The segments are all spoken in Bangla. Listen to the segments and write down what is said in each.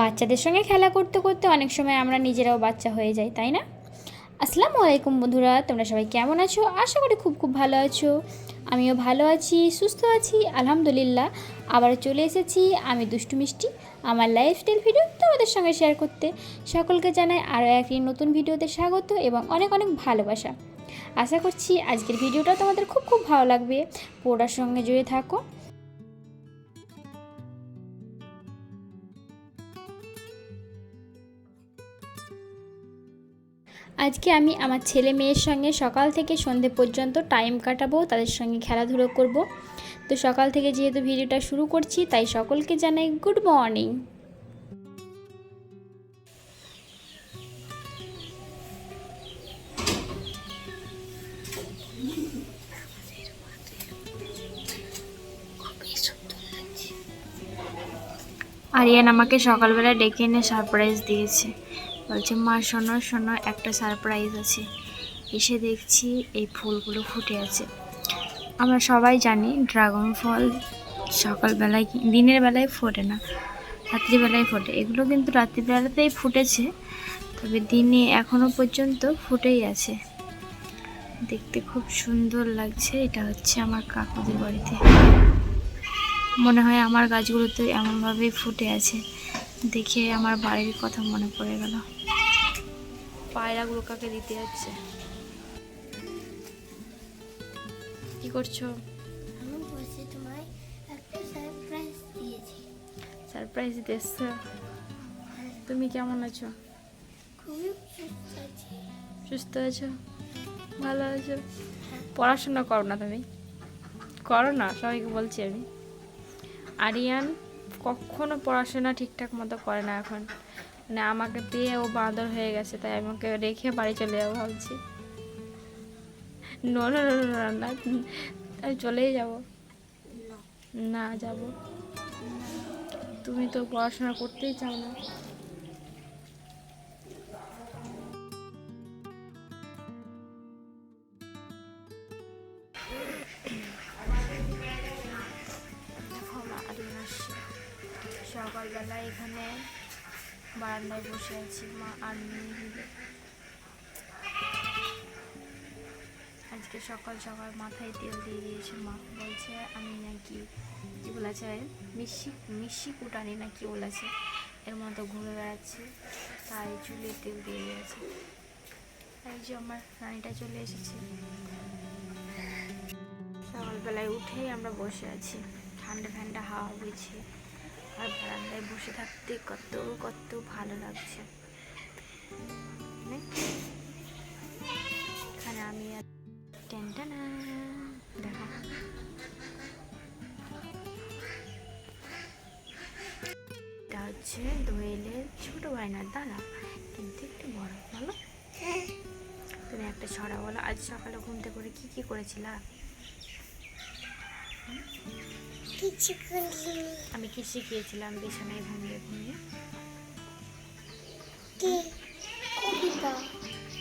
বাচ্চাদের সঙ্গে খেলা করতে করতে অনেক সময় আমরা নিজেরাও বাচ্চা হয়ে যাই, তাই না? আসসালামু আলাইকুম বন্ধুরা, তোমরা সবাই কেমন আছো? আশা করি খুব খুব ভালো আছো। আমিও ভালো আছি, সুস্থ আছি, আলহামদুলিল্লাহ। আবার চলে এসেছি আমি দুষ্টু মিষ্টি, আমার লাইফস্টাইল ভিডিও তোমাদের সঙ্গে শেয়ার করতে। সকলকে জানাই আরও একটি নতুন ভিডিওতে স্বাগত এবং অনেক অনেক ভালোবাসা। আশা করছি আজকের ভিডিওটা তোমাদের খুব খুব ভালো লাগবে। পুরোটার সঙ্গে জুড়ে থাকো। আজকে আমি আমার ছেলে মেয়ের সঙ্গে সকাল থেকে সন্ধে পর্যন্ত টাইম কাটাবো, তাদের সঙ্গে খেলাধুলো করব। তো সকাল থেকে যেহেতু ভিডিওটা শুরু করছি, তাই সকলকে জানাই গুড মর্নিং আরিয়ান আমাকে সকালবেলা ডেকে এনে সারপ্রাইজ দিয়েছে। বলছে, মা, শোনো শোনো, একটা সারপ্রাইজ আছে। এসে দেখছি এই ফুলগুলো ফুটে আছে। আমরা সবাই জানি ড্রাগন ফল সকালবেলায় দিনের বেলায় ফোটে না, রাত্রিবেলায় ফোটে। এগুলো কিন্তু রাত্রিবেলাতেই ফুটেছে, তবে দিনে এখনও পর্যন্ত ফুটেই আছে। দেখতে খুব সুন্দর লাগছে, এটা হচ্ছে আমার কাকুদের বাড়িতে। মনে হয় আমার গাছগুলোতে এমনভাবেই ফুটে আছে। দেখে আমার বাড়ির কথা মনে পড়ে গেল। পায়রাগুলো কাকে দিতে যাচ্ছে? কি করছ? আমি বলছি তোমায় একটা সারপ্রাইজ দিয়েছি। সারপ্রাইজ তুমি কেমন আছো? খুবই সুস্থ আছি। সুস্থ আছো? ভালো আছো? পড়াশোনা করো না তুমি। করো না সবাইকে বলছি আমি। আরিয়ান কখনো পড়াশোনা ঠিকঠাক মতো করে না এখন। মানে আমাকে দিয়ে ও বাঁদর হয়ে গেছে, তাই আমাকে রেখে বাড়ি চলে যাব ভাবছি। নো, না, আমি চলেই যাব। না, যাব। তুমি তো পড়াশোনা করতেই চাও না। সকালবেলা এখানে বারান্দায় বসে আছি মা আর মেয়ে আজকে সকাল সকাল মাথায় তেল দিয়ে দিয়েছে মা। বলছে, আমি নাকি কি বলেছে? মিষ্টি মিষ্টি কুটানি না কি বলেছে? এর মতো ঘুরে বেড়াচ্ছে, তাই চুলে তেল দিয়ে দিয়েছে। এই যে আমার রানীটা চলে এসেছে। সকালবেলায় উঠেই আমরা বসে আছি। ঠান্ডা ঠান্ডা হাওয়া বইছে। আর বারান্দায় বসে থাকতে কত কত ভালো লাগছে। এখানে আমি আর টেনটানা দেখো। এটা হচ্ছে দোয়েলের ছোট ভাইনার দাদা কিন্তু একটু বড়, বলো? তুমি একটা ছড়া বলো, আজ সকালে ঘুম থেকে করে কি কি করেছিলা? আমি কি শিখিয়েছিলাম বিছানায় ঘুমিয়ে ঘুমিয়ে?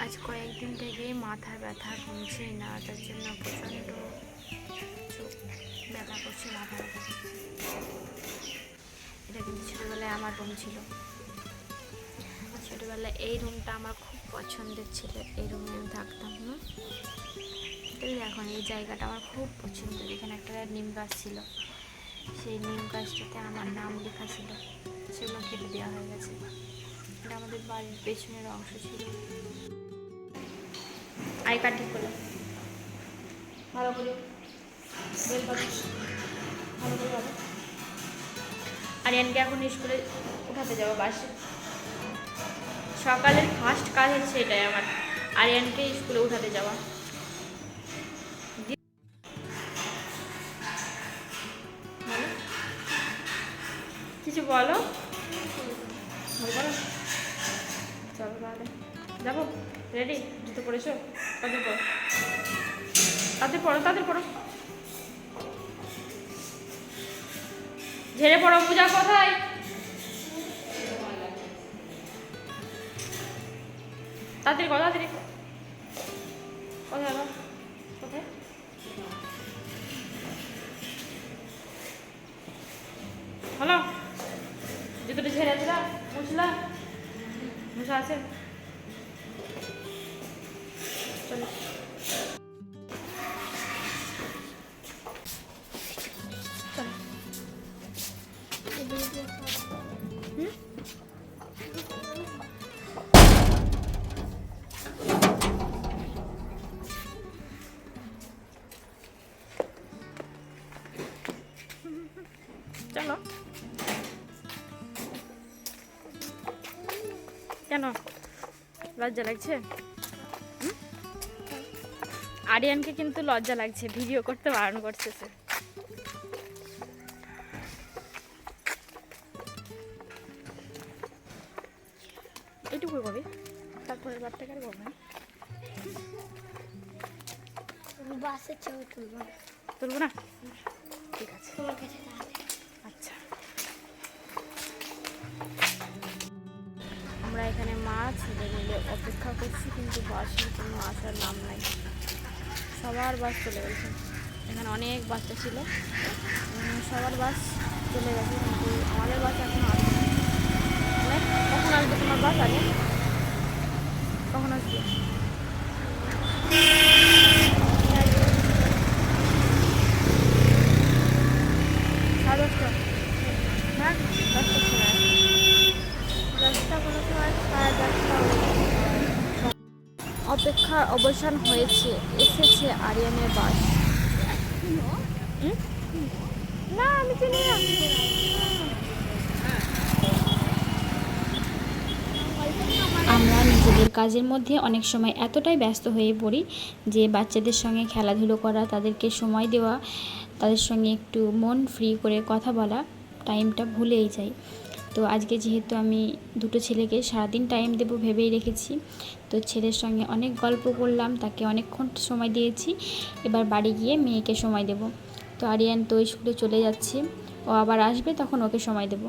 আজ কয়েকদিন থেকে মাথা ব্যথা কমছে না তার জন্য প্রচণ্ড ব্যথা করছে মাথা ব্যথা এটা কিন্তু ছোটোবেলায় আমার রুম ছিল। ছোটোবেলায় এই রুমটা আমার খুব পছন্দের ছিল এই রুমে আমি থাকতাম না। এখন এই জায়গাটা আমার খুব পছন্দের এখানে একটা নিম গাছ ছিল। সেই নিম গাছটাতে আমার নাম লেখা ছিল। সেগুলো কেটে দেওয়া হয়ে গেছে। এটা আমাদের বাড়ির পেছনের অংশ ছিল। আই কার্ড ঠিক ভালো করে ভালো করে ভালো আরিয়ানকে এখন স্কুলে উঠাতে যাব বাসে। সকালের ফার্স্ট কাজ হচ্ছে এটাই আমার। আরিয়ানকে স্কুলে উঠাতে যাওয়া। বলো। চলো তাহলে। যাব? রেডি জুতো পরেছো? তাদের পড়ো তাদের পড়ো তাদের পড়ো ঝেড়ে পড়ো, পূজা কোথায়? তাড়াতাড়ি কথা তাড়াতাড়ি কোথায় মুছলা মুছা আছে চলো চলো কেন? লজ্জা লাগছে? আরিয়ানকে কিন্তু লজ্জা লাগছে ভিডিও করতে বারণ করতেছে। এইটুকু কবে? তারপরে বাচ্চাকে আর করবে না বাসের ছবি তুলবো। তুলবো না? ঠিক আছে। তোমার কাছে এখানে মাছ মিলে অপেক্ষা করছি, কিন্তু বাসের কোনো আসার নাম নাই। সবার বাস চলে গেছে। এখানে অনেক বাচ্চা ছিল। সবার বাস চলে গেছে, কিন্তু আমাদের বাস এখন আসবে কখন আসবে তোমার বাস আগে? কখন আসবে সাড়ে দশটা হ্যাঁ দশটার সময় দশটা কোনো সময় সাড়ে দশটা অপেক্ষার অবসান হয়েছে, এসেছে আরিয়ানের বাস। না, আমি চিনি না। আমরা নিজেদের কাজের মধ্যে অনেক সময় এতটাই ব্যস্ত হয়ে পড়ি যে বাচ্চাদের সঙ্গে খেলাধুলো করা, তাদেরকে সময় দেওয়া, তাদের সঙ্গে একটু মন ফ্রি করে কথা বলা টাইমটা ভুলেই যাই। তো আজকে যেহেতু আমি দুটো ছেলেকে সারাদিন টাইম দেবো ভেবেই রেখেছি, তো ছেলের সঙ্গে অনেক গল্প করলাম, তাকে অনেকক্ষণ সময় দিয়েছি, এবার বাড়ি গিয়ে মেয়েকে সময় দেব। তো আরিয়ান তো স্কুলে চলে যাচ্ছে, ও আবার আসবে তখন ওকে সময় দেবো।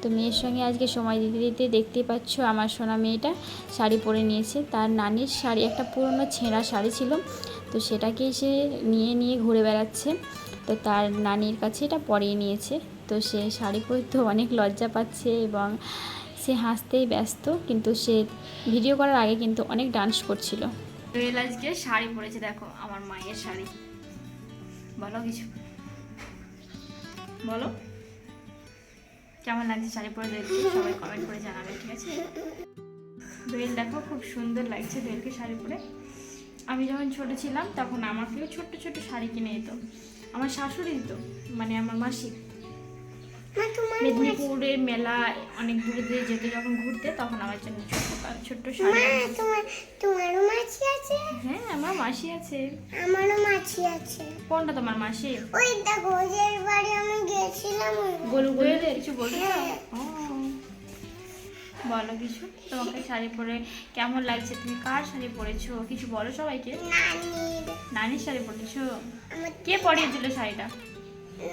তো মেয়ের সঙ্গে আজকে সময় দিতে দিতে দেখতেই পাচ্ছ আমার সোনা মেয়েটা শাড়ি পরে নিয়েছে, তার নানির শাড়ি, একটা পুরনো ছেঁড়া শাড়ি ছিল, তো সেটাকেই সে নিয়ে নিয়ে ঘুরে বেড়াচ্ছে। তো তার নানির কাছে এটা পরিয়ে নিয়েছে। তো সে শাড়ি পরতে অনেক লজ্জা পাচ্ছে এবং সে হাসতেই ব্যস্ত, কিন্তু সে ভিডিও করার আগে কিন্তু অনেক ডান্স করছিল। দোয়েল আজকে শাড়ি পরেছে, দেখো, আমার মায়ের শাড়ি। বলো কিছু। বলো। কেমন লাগছে শাড়ি পরে সবাই কমেন্ট করে জানাবে, ঠিক আছে? দোয়েল দেখো, খুব সুন্দর লাগছে দোয়েলকে শাড়ি পরে। আমি যখন ছোট ছিলাম, তখন আমাকেও ছোট্ট ছোট্ট শাড়ি কিনে দিত। আমার শাশুড়ি তো মানে আমার মাসি। মেদিনীপুরের মেলা অনেক দূরে দূরে যেত যখন ঘুরতে তখন আমার জন্য ছোট্ট ছোট্ট তোমারও মাছি আছে? হ্যাঁ আমার মাসি আছে। আমারও মাছি আছে। কোনটা তোমার মাসি ওই দেখো বাড়ি আমি গেছিলাম গরু কিছু বলছো? হ্যাঁ। বলো কিছু? তোমাকে শাড়ি পরে কেমন লাগছে? তুমি কার শাড়ি পরেছো? কিছু বলো সবাইকে। নানির। শাড়ি পরেছো? কে পরিয়েছিল শাড়িটা?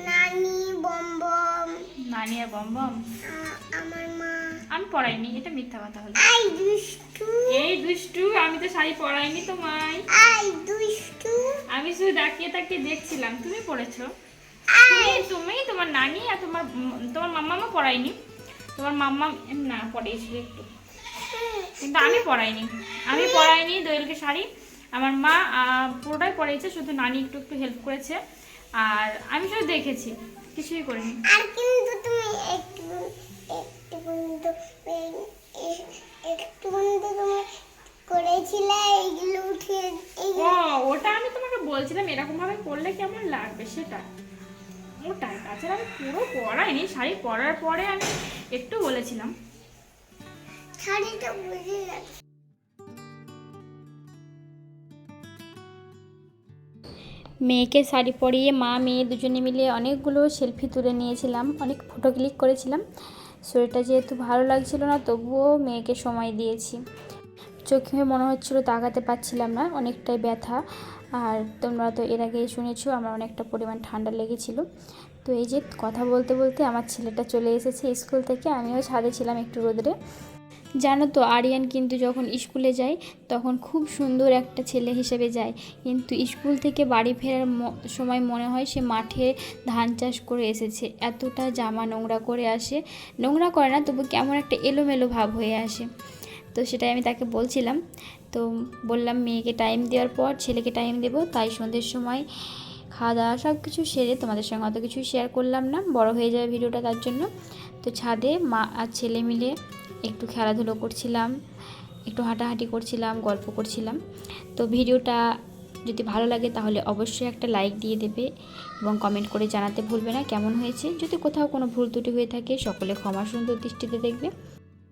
নানি বম্বম। নানি আর বমবম? আমার মা। আমি পরাইনি এটা মিথ্যা কথা হলো। আই দুষ্টু। এই দুষ্টু আমি তো শাড়ি পরাইনি তোমায়। আই দুষ্টু। আমি শুধু তাকিয়ে তাকিয়ে দেখছিলাম তুমি পড়েছো তুমি তুমি তোমার নানি আর তোমার তোমার মাম্মামা পড়ায়নি তোমার মাম্মা না পড়িয়েছিল একটু। কিন্তু আমি পড়াইনি। আমি পড়াইনি দোয়েলকে শাড়ি। আমার মা পুরোটাই পড়িয়েছে শুধু নানি একটু একটু হেল্প করেছে। আর আমি শুধু দেখেছি কিছুই করিনি। আর কিন্তু তুমি একটু একটু এই- একটু কিন্তু তুমি করেছিলে এইগুলো উঠে এই ও ওটা আমি তোমাকে বলছিলাম এরকম ভাবে করলে কেমন লাগবে সেটা? ওটাই তাছাড়া আমি পুরো পড়াইনি শাড়ি পরার পরে আমি একটু বলেছিলাম। শাড়িটা বুঝে যাচ্ছে মেয়েকে শাড়ি পরিয়ে মা মেয়ে দুজনে মিলে অনেকগুলো সেলফি তুলে নিয়েছিলাম অনেক ফটো ক্লিক করেছিলাম। শরীরটা যেহেতু ভালো লাগছিল না তবুও মেয়েকে সময় দিয়েছি। চোখে মনে হচ্ছিল তাকাতে পারছিলাম না অনেকটাই ব্যথা। আর তোমরা তো এর আগে শুনেছো, আমার অনেকটা পরিমাণ ঠান্ডা লেগেছিল। তো এই যে কথা বলতে বলতে আমার ছেলেটা চলে এসেছে স্কুল থেকে, আমিও ছাদে ছিলাম একটু রোদরে। জানো তো, আরিয়ান কিন্তু যখন স্কুলে যায়, তখন খুব সুন্দর একটা ছেলে হিসেবে যায়। কিন্তু স্কুল থেকে বাড়ি ফেরার সময় মনে হয় সে মাঠে ধান চাষ করে এসেছে। এতটা জামা নোংরা করে আসে। নোংরা করে না, তবু কেমন একটা এলোমেলো ভাব হয়ে আসে। তো সেটাই আমি তাকে বলছিলাম। তো বললাম, মেয়েকে টাইম দেওয়ার পর ছেলেকে টাইম দেবো, তাই সন্ধ্যের সময় খাওয়া দাওয়া সব কিছু সেরে তোমাদের সঙ্গে অত কিছু শেয়ার করলাম না, বড় হয়ে যাবে ভিডিওটা তার জন্য। তো ছাদে মা আর ছেলে মিলে একটু খেলাধুলো করছিলাম, একটু হাঁটাহাঁটি করছিলাম, গল্প করছিলাম। তো ভিডিওটা যদি ভালো লাগে তাহলে অবশ্যই একটা লাইক দিয়ে দেবে এবং কমেন্ট করে জানাতে ভুলবে না, কেমন হয়েছে? যদি কোথাও কোনো ভুল ত্রুটি হয়ে থাকে, সকলে ক্ষমা সুন্দর দৃষ্টিতে দেখবে।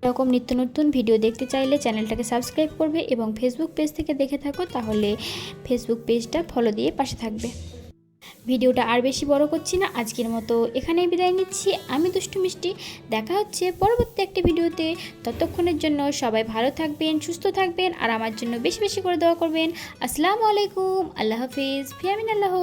এরকম নিত্য নতুন ভিডিও দেখতে চাইলে চ্যানেলটাকে সাবস্ক্রাইব করবে এবং ফেসবুক পেজ থেকে দেখে থাকো, তাহলে ফেসবুক পেজটা ফলো দিয়ে পাশে থাকবে। ভিডিওটা আর বেশি বড় করছি না, আজকের মতো এখানেই বিদায় নিচ্ছি। আমি দুষ্টু মিষ্টি, দেখা হচ্ছে পরবর্তী একটি ভিডিওতে। ততক্ষণের জন্য সবাই ভালো থাকবেন, সুস্থ থাকবেন, আর আমার জন্য বেশি বেশি করে দোয়া করবেন। আসসালামু আলাইকুম, আল্লাহ হাফিজ, ফিয়ামিন আল্লাহ।